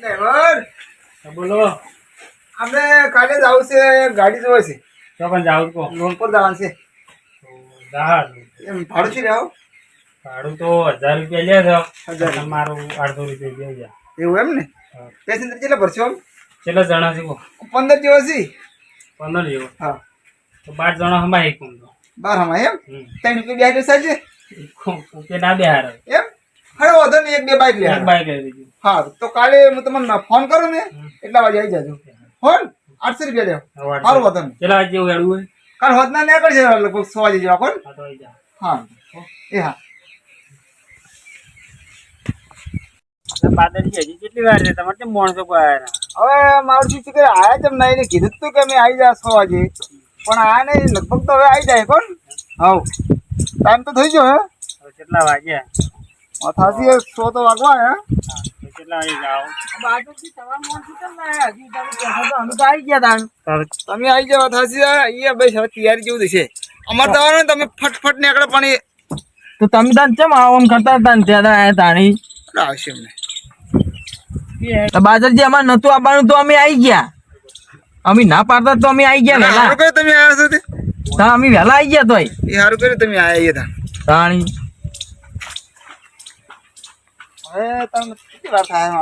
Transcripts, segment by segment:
Driver? બોલો. આપણે કાલે જવું છે ગાડી જોવે છે. તો પણ જાવ કો લોન પર જવાનું છે. તો એમ ભાડું છે રહ્યો ભાડું તો હજાર રૂપિયા લે છે. હજાર. મારું આઠસો રૂપિયા લે એવું એમ ને? પેસેન્જર કેટલા ભરશો આમ? કેટલા જણા છે પંદર જેવો છે? પંદર જેવો. હા. તો બાર જણા હમાય એક બાર હમાય એમ? ત્રણ રૂપિયા બે છે કે ના બે હારે. એમ? હવે વધો નહીં એક બે બાઈક લે બાઇક બાઈક લઈ લીધી હા તો કાલે હું તમને ફોન કરું ને એટલા વાગે આવી જાજો. હોન આઠસો રૂપિયા લેવો સારું વાંધો નહીં. કેટલા વાગે જેવું હેડવું હોય. કાલ હોદના ને કરશે લગભગ સો વાગે જેવા કોણ હા તો આવી જા. હા. એ હા. પાદરી હજી કેટલી વાર છે? તમારે કેમ માણસો કોઈ આયા હવે મારું શું છે કે આયા જેમ નહીં એને કીધું જ તું કે અમે આવી જાય સો વાગે. પણ આયા નહીં લગભગ તો હવે આવી જાય કોણ હવ. ટાઈમ તો થઈ ગયો હે? હવે કેટલા વાગ્યા? થાસી સો તો વાગવા હે? તો કેટલા વાગે જાઓ? તમે આવી જાવ થાસી અહીંયા બસ હવે તૈયારી જેવું થશે? અમારે તો તમે ફટફટ નીકળે પણ તો તમે તાન કેમ આમ કરતા હતા ને ત્યાં આયા તાણી આવશે અમને. બાજરજી અમારે નતું આવવાનું તો અમે આવી ગયા. અમે ના પાડતા તો અમે આવી ગયા સારું વહેલા. કર્યું તમે આવ્યા છો તે? તા અમે વહેલા આવી ગયા તોય. એ સારું કર્યું તમે આવ્યા હતા તાણી. હવે તમને કેટલી વાર થાય એમ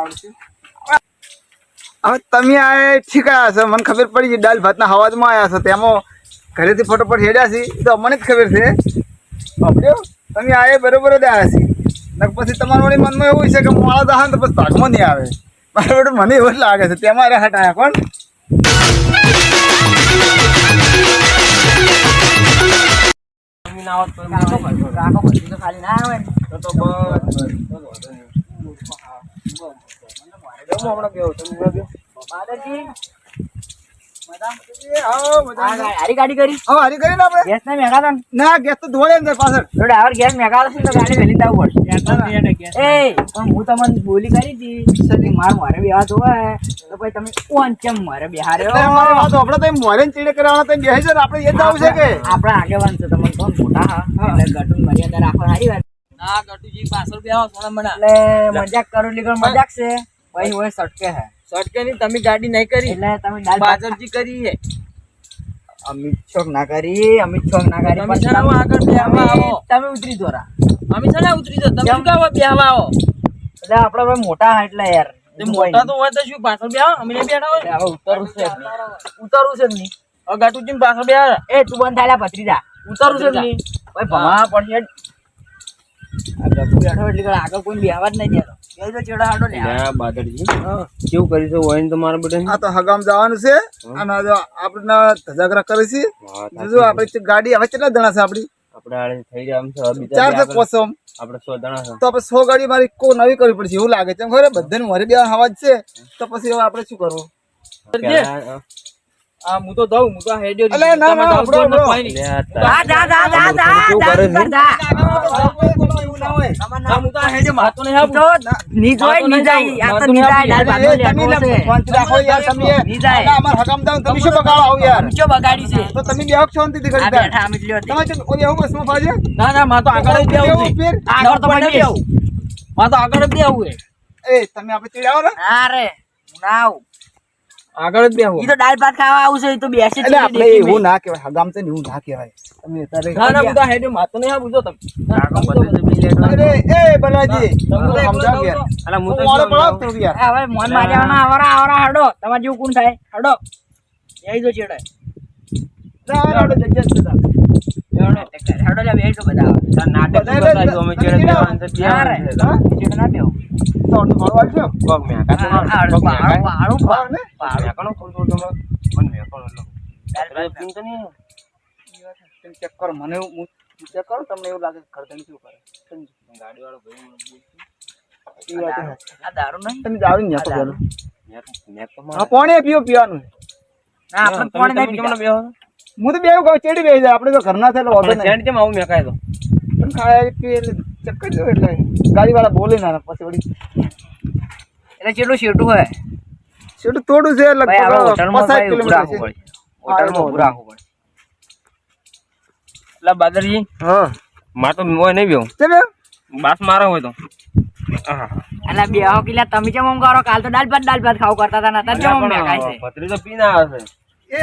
હવે તમે આ ઠીક આવ્યા છો. મને ખબર પડી છે દાલ ભાતના હવાજમાં આવ્યા છો. તેમાં ઘરેથી ફટોફટ હેડ્યા છે. એ તો અમને જ ખબર છે. સમજો તમે આ બરોબર જ આવ્યા છે. નક પછી તમારા વળી મનમાં એવું છે કે મોડા દા તો પછી ભાગમાં નહીં આવે. બરાબર મને એવું જ લાગે છે. તેમાં રે હટાયા કોણ? આવો મજા આવે. હારી ગાડી કરી? આવો, હારી કરીને આપણે. ગેસ ના મેગા ના ગેસ તો ધોળે અંદર પાછળ. ડ્રાઈવર ગેસ મેગા છે તો ગાડી વેલી જવું પડશે. એ પણ હું તમને બોલી કરી હતી સદી માર મારે બેહા જોવા તો પછી તમે કોણ ચમ મારે બેહારે એટલે અમારી વાત આપણે તો મોરે ચીડે કરવાના તો આપણે એ જ છે કે? આપણા આગેવાન છે તમે કોણ મોટા હા. એટલે ગટુન મર્યાદા રાખો સારી વાત. ના ગટુજી પાછળ બેહો એટલે મજાક કરો લીધો મજાક છે. પછી હોય સટકે હે. સટકે ની તમે ગાડી નહીં કરી. એટલે તમે બાજરજી કરી હે અમિત છોક ના કરી અમિત છોક ના કરી તમે છે આવો આગળ બેહવા આવો. તમે ઉતરી દોરા અમે છે ને ઉતરી જાઓ. તમે શું બેહવા આવો. એટલે આપણે ભાઈ મોટા હા એટલે યાર. મોટા તો હોય તો શું પાછળ બેહવા અમે બેઠા હોય. હવે ઉતરવું છે ઉતરું છે જ નહીં. હવે ગટુજી પાછળ બેહવા એ તું બંધ થાય ભત્રીજા. ઉતરવું છે જ નહીં. ભાઈ ભમા પડશે ગાડી હવે કેટલા જણા છે આપડી સો જણા છે તો આપણે સો ગાડી મારી કો નવી કરવી પડશે એવું લાગે છે બધા બધાને મારે બે હવાજ છે તો પછી હવે આપણે શું કરવું હું તો દઉં હું તો હેડ્યો કેવું કરે છે? ના હા, તો ની. તમે તમે તમે આવો. આગળ જ આગળ તો બેહું. મારે તો આગળ. એ ને અરે ના આગળ ઈ તો દાળ ભાત ખાવા આવું છે ઈ તો બેસી એટલે આપણે એવું ના કહેવાય હગામ છે ને એવું ના કહેવાય. તમે તારે ના ના હું તો હેડ્યો મારતો નહીં હા, પૂછો તમે. અરે એ બલવાજી તમે તો એકલો સમજાવ જાઓ યાર. તો. અલા હું તો શું પડાવ થોડું યાર. હવે મોન માર્યાના આવરા આવરા હડો. તમાર જેવું કોણ થાય? હડો. એઈ જો છેડે. ના, ના, જગ્યા છે તાર. હડો લે બેહી બધા. નાટક બધા અમે ચેડે બેહવાનું છે, ત્યાં. ચેડે ના બેહો. તો મારવા આવજો. પગ મેકા તો પગ મારો. થોડું થોડું તમે. તો નહીં ચેક કરો મને હું ચેક કરો તમને એવું લાગે કે ખરતણી શું કરે ગાડી વાળો ભાઈ એ વાત આ દારૂ નહીં? તમે પેલું. હા મારે. પાણી પીવાનું ના આપણે નહીં બેહો હું તો બેવું કહું ચેડી બેસી જાય. આપણે તો ઘરના એટલે વાંધો નહીં. કેમ આવું મેકાય તો? પણ ખાય પીએ એટલે ચેક એટલે ગાડીવાળા બોલે ના પછી વળી. એટલે કેટલું શેટું હોય? શેટું થોડું છે લગભગ પચાસ કિલોમીટર છે. હોટલમાં રાખવું પડે. એટલે બાદરજી હા. માર તો હોય નહીં બેહું. છે બે બાસ મારો હોય તો. અલા બે હો કિલા તમે કેમ આમ કરો કાલ તો દાળ ભાત દાળ ભાત ખાવ કરતા હતા ને અત્યારે કેમ આમ મેકાય છે? પતરી તો પીને આવે છે. એ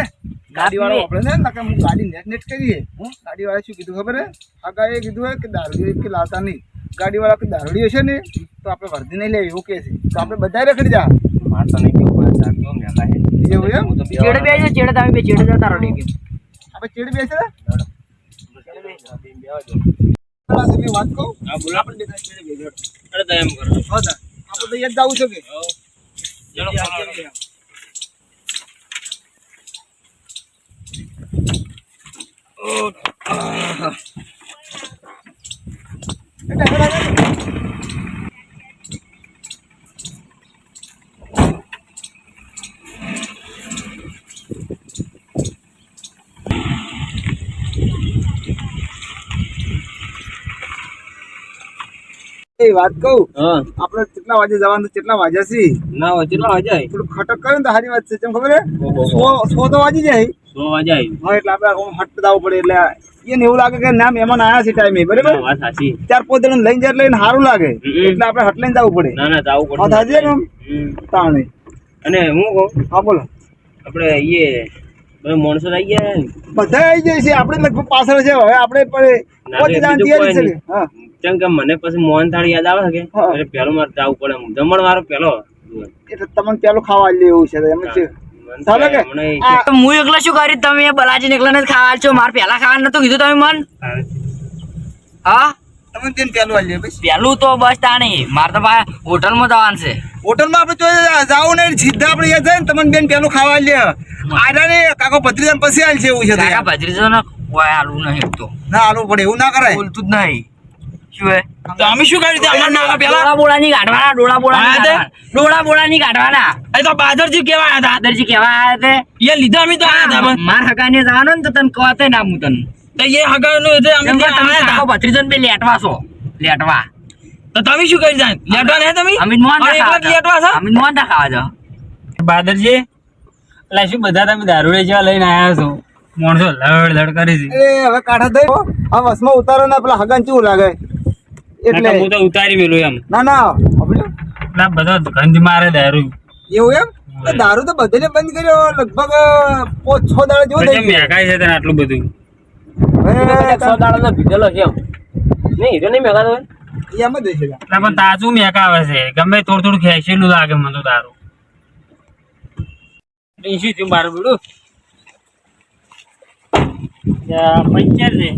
ગાડી વાળો આપણે ને નકર હું ગાડી નેટ નેટ કરીએ હું ગાડી વાળા શું કીધું ખબર હે? આ કીધું હે કે દારૂ કે લાવતા નહીં. ગાડી વાળા કે દારૂડી હશે ને તો આપણે વર્ધી નહીં લેવી એવું કે છે. તો આપણે બધા રખડી જા. માતા નહીં કેવું પડે સાહેબ, કેવું મેલા હે એવું એમ? હું તો બે છે બે ચેડે તમે બે ચેડે જતા રહો ડીગી આપણે ચીડ. પેલા સુધી વાત કહું? હા, બોલો. અરે કરો. હા તા. આપણે તો યાદ જવું છે કે? ચલો, બોલો. એટલે એ વાત કહું. આપણે કેટલા વાગે જવાનું કેટલા વાગ્યા છે ના હોય કેટલા વાગ્યા થોડું ખટક કરે ને તો સારી વાત છે. કેમ ખબર સો સો તો વાગી જાય. સો વાગે હા એટલે આપણે હટ જવું પડે. એટલે એને એવું લાગે કે ના મહેમાન આયા છે ટાઈમે બરાબર. ચાર પાંચ જણ લઈને જાય એટલે સારું લાગે. એટલે આપણે હટ લઈને જવું પડે. ના ના જવું પડે. હા થાજી ને તાણે. અને હું કહું? હા બોલો. આપણે એ બધા માણસો આવી ગયા બધા આવી જાય છે. આપણે લગભગ પાછળ છે. હવે આપણે કે? હા. કેમ કે મને પછી મોહન થાળ યાદ આવે કે? એટલે પેલો મારે જવું પડે જમણ વાળો પેલો. એટલે તમને પેલું ખાવા લેવું છે એમ છે. હું. એકલો શું કરી? તમે બલાજી એકલા જ ખાવા છો? મારે પહેલા ખાવાનું નતું કીધું તમે મન? હા. તમે તેને પેલું આલી બસ પહેલું તો બસ તાણી મારે તો ભાઈ હોટલમાં જવાનું છે. આપણે તો જાવું ને સીધા આપણે યાદ જાય ને તમને બેન પેલું ખાવા લે આડા ને કાકો પછી આલ છે એવું છે કાકા ને કોઈ આલું નહીં તો. ના પડે. એવું ના કરાય. બોલતું જ નહીં. શું હે તો અમે શું કરી અમાર પેલા? ડોળા ડોળા એ તો બાદરજી કેવા હતા. દાદરજી કેવા આયા તે. એ લીધા અમે તો આયા હતા પણ. માર હગાને જવાનું ને તો તને કહતે ના હું તને. તો એ હગાનું એટલે અમે એમ કે ત્યાં તમે બે લેટવા છો. લેટવા. તો તમે શું કરી જાય લેટવા નહીં તમે? અમે મોહન એકલા લેટવા છો? અમે ખાવા બાદરજી એટલે શું બધા તમે દારૂડે જેવા લઈને આયા છો? માણસો લડ લડ કરી છે. એ હવે કાઢા દઈ આ વસમાં ઉતારો ને પેલા હગન કેવું લાગે? એટલે હું તો ઉતારી મેલું એમ. ના ના ના બધા ગંધ મારે દારૂ. એવું એમ? દારૂ તો બધાને બંધ કર્યો લગભગ પાંચ છ દાડા જેવો થઈ ગયો. મેકાય છે તને આટલું બધું? છ દાડા દાડાનો ભીધેલો છે એમ. નહીં હીરો નહીં એમ જ પણ તાજું મેકાવે છે. ગમે થોડું થોડું ખેંચેલું લાગે મને તો દારૂ. શું થયું મારું બીડું? પંચર છે.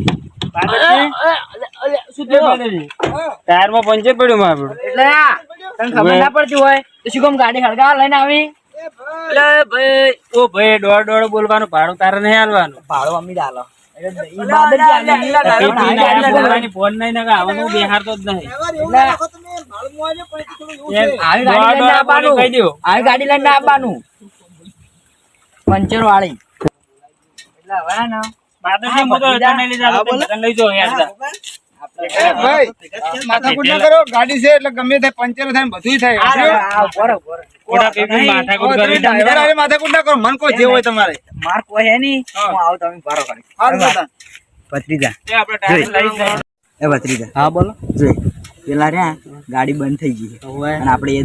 બાદરજી? ટાયરમાં પંચર પડ્યું મારું બીડું. એટલે તને ખબર ના પડતી હોય તો શું કામ ગાડી હળગાવા લઈને આવી? એટલે ભાઈ ઓ ભાઈ દોડ દોડ બોલવાનું ભાડું તારે નહીં હાલવાનું. ભાડું અમી ફોન નહીં આવવાનું બેહારતો જ નહીં. ગાડી લઈને આવવાનું. પંચર વાળી એટલે હવે ગાડી છે એટલે ગમે તે પંચર થાય બધું થાય. માથાકૂટ ના કરો મન કોઈ જે હોય તમારે. માર કોઈ હે નહીં. હું. આવું તમે ભરો કરી હારું દાદા. ભત્રીજા. એ આપણે ટાયર લઈ જાય. એ ભત્રીજા. હા બોલો. જો પેલા રહ્યા ગાડી બંધ થઈ ગઈ આપડે અને આપણે એ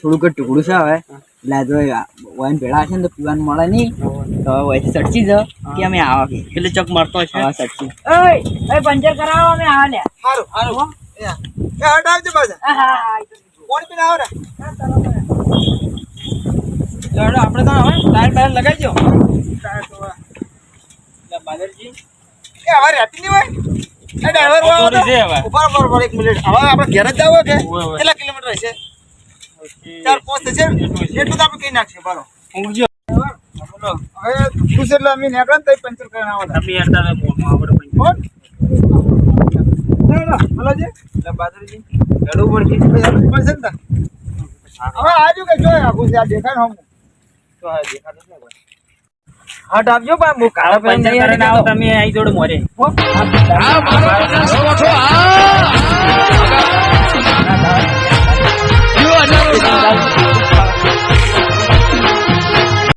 થોડુંક જ ટુકડું છે હવે. એટલે જો ભેળા છે ને તો પીવાનું મળે નહીં. તો હવે વહીથી જ કે અમે આવા કે. એટલે ચક મારતો છે હા સટકી ઓય ઓય પંચર કરાવો અમે આવા લે હારું. હારું એ એ હટ આવજો હા હા કોણ પીને આવો ને ચાલો આપણે તો હવે ટાયર બાયર લગાવી દો બાદરજી એ હવે રહેતી નહીં હોય? એ ડ્રાઈવર ઊભા ઊભા એક મિનિટ. હવે આપણે ઘેર જ જાવ કે. કેટલા કિલોમીટર હશે? ચાર પાંચ થશે ને? એટલું તો આપણે કઈ નાખીએ બરો ઊંઘજો હવે દુઃખું છે એટલે અમે નીકળે ને તો પંચર કરીને આવો તમે યાર તારે મોઢમાં આવડે. કોણ ના ના છે એટલે બાદરજી, લડવું પડશે. પડશે ને. હવે આજુ કે જોય આખું છે આ દેખાય ને હમું. તો હા, દેખાતું જ નહીં. હટ આપજો પણ હું કાળા પંચર કરીને આવો તમે અહીં જોડે મોરે આ મારો 非常干。